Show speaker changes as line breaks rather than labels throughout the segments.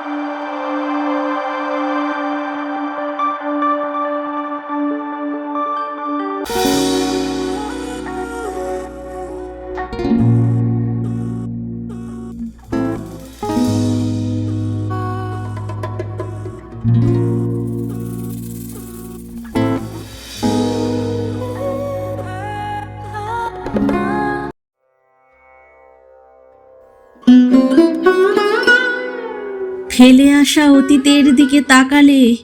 Música ফেলে আসা অতীতের দিকে তাকালে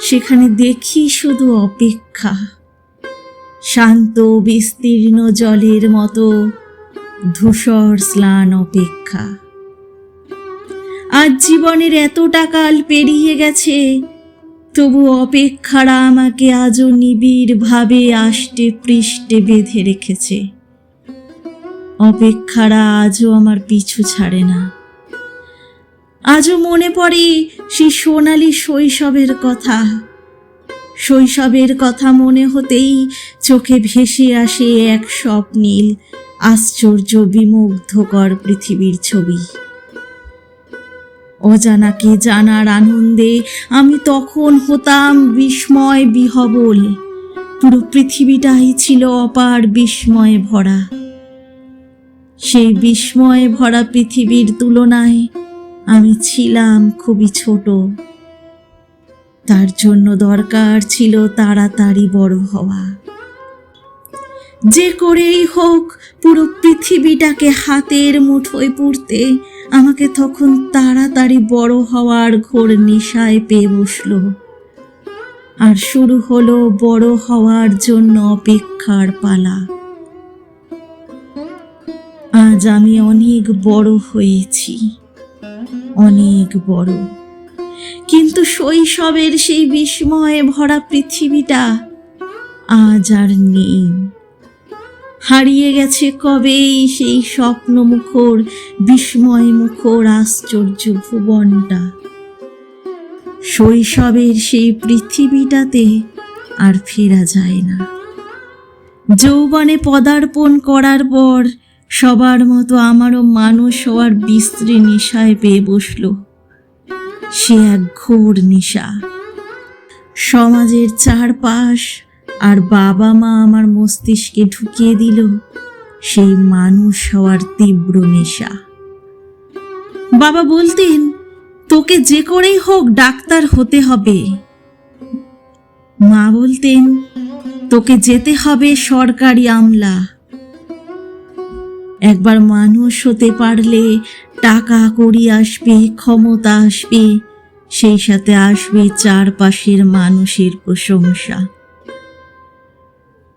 সেখানে দেখি শুধু অপেক্ষা। শান্ত বিস্তীর্ণ জলের মতো ধূসর স্নান অপেক্ষা। আজ জীবনের এতটা কাল পেরিয়ে গেছে, তবু অপেক্ষারা আমাকে আজও নিবিড় ভাবে আষ্টে পৃষ্ঠে বেঁধে রেখেছে। অপেক্ষারা আজও আমার পিছু ছাড়ে না। আজও মনে পড়ে সেই সোনালি শৈশবের কথা। শৈশবের কথা মনে হতেই চোখে ভেসে আসে এক স্বপ্নীল, আশ্চর্য, বিমুগ্ধকর পৃথিবীর ছবি। অজানাকে জানার আনন্দে আমি তখন হতাম বিস্ময় বিহবল। পুরো পৃথিবীটাই ছিল অপার বিস্ময়ে ভরা। সেই বিস্ময়ে ভরা পৃথিবীর তুলনায় আমি ছিলাম খুবই ছোট। তার জন্য দরকার ছিল তাড়াতাড়ি বড় হওয়া। যে করেই হোক, পুরো পৃথিবীটাকে হাতের মুঠোয় পুড়তে আমাকে তখন তাড়াতাড়ি বড় হওয়ার ঘোর নেশায় পেয়ে বসল। আর শুরু হলো বড় হওয়ার জন্য অপেক্ষার পালা। আজ আমি অনেক বড় হয়েছি। অনেক বড়। কিন্তু শৈশবের সেই বিস্ময়ে ভরা পৃথিবীটা আজ আর নেই। হারিয়ে গেছে কবেই সেই স্বপ্ন মুখর বিস্ময় মুখর আশ্চর্য ভুবনটা। শৈশবের সেই পৃথিবীটাতে আর ফেরা যায় না। যৌবনে পদার্পণ করার পর সবার মতো আমারও মানুষ হওয়ার বিস্ত্রী নেশায় পেয়ে বসল। সে এক ঘোর নেশা। সমাজের চারপাশ আর বাবা মা আমার মস্তিষ্কে ঢুকিয়ে দিল সেই মানুষ হওয়ার তীব্র নেশা। বাবা বলতেন, তোকে যে করেই হোক ডাক্তার হতে হবে। মা বলতেন, তোকে যেতে হবে সরকারি আমলা। একবার মানুষ হতে পারলে টাকা করি আসবে, ক্ষমতা আসবে, সেই সাথে আসবে চারপাশের মানুষের প্রশংসা।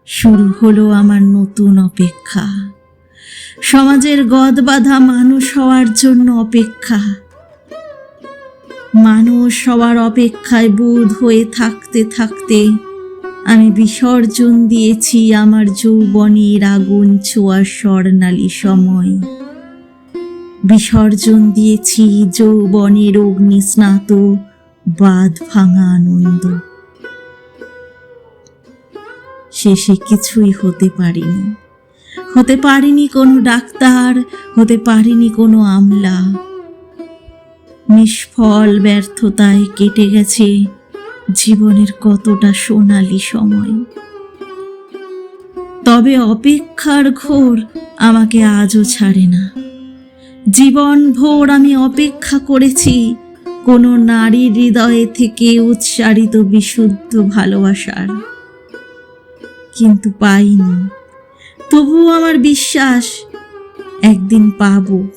শুরু হলো আমার নতুন অপেক্ষা। সমাজের গদ বাঁধা মানুষ হওয়ার জন্য অপেক্ষা। মানুষ হওয়ার অপেক্ষায় বুধ হয়ে থাকতে থাকতে আমি বিসর্জন দিয়েছি আমার যৌবনের আগুন ছোঁয়া স্বর্ণালী সময়। বিসর্জন দিয়েছি যৌবনের অগ্নি স্নাত বাদ ভাঙা আনন্দ। শেষে কিছুই হতে পারিনি। হতে পারিনি কোনো ডাক্তার, হতে পারিনি কোনো আমলা। নিষ্ফল ব্যর্থতায় কেটে গেছে জীবনের কতটা সোনালি সময়। তবে অপেক্ষার ঘোর আমাকে আজও ছাড়ে না। জীবন ভোর আমি অপেক্ষা করেছি, কোনো নারীর হৃদয়ে থেকে উৎসারিত বিশুদ্ধ ভালোবাসার। কিন্তু পাইনি। তবুও আমার বিশ্বাস, একদিন পাবো।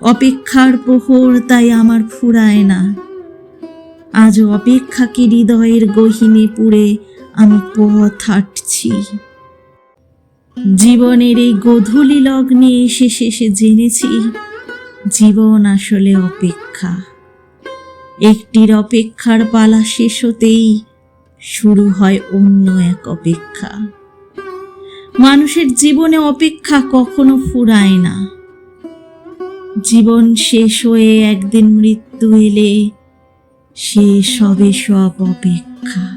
অপেক্ষার প্রহর তাই আমার ফুরায় না। আজ অপেক্ষা অপেক্ষাকে হৃদয়ের গহিনে পুড়ে আমি পথ হাঁটছি। জীবনের এই গধূলি লগ্নে এসে শেষে জেনেছি, জীবন আসলে অপেক্ষা। একটির অপেক্ষার পালা শেষ হতেই শুরু হয় অন্য এক অপেক্ষা। মানুষের জীবনে অপেক্ষা কখনো ফুরায় না। জীবন শেষ হয়ে একদিন মৃত্যু এলে শেষ সবে সব অপেক্ষা।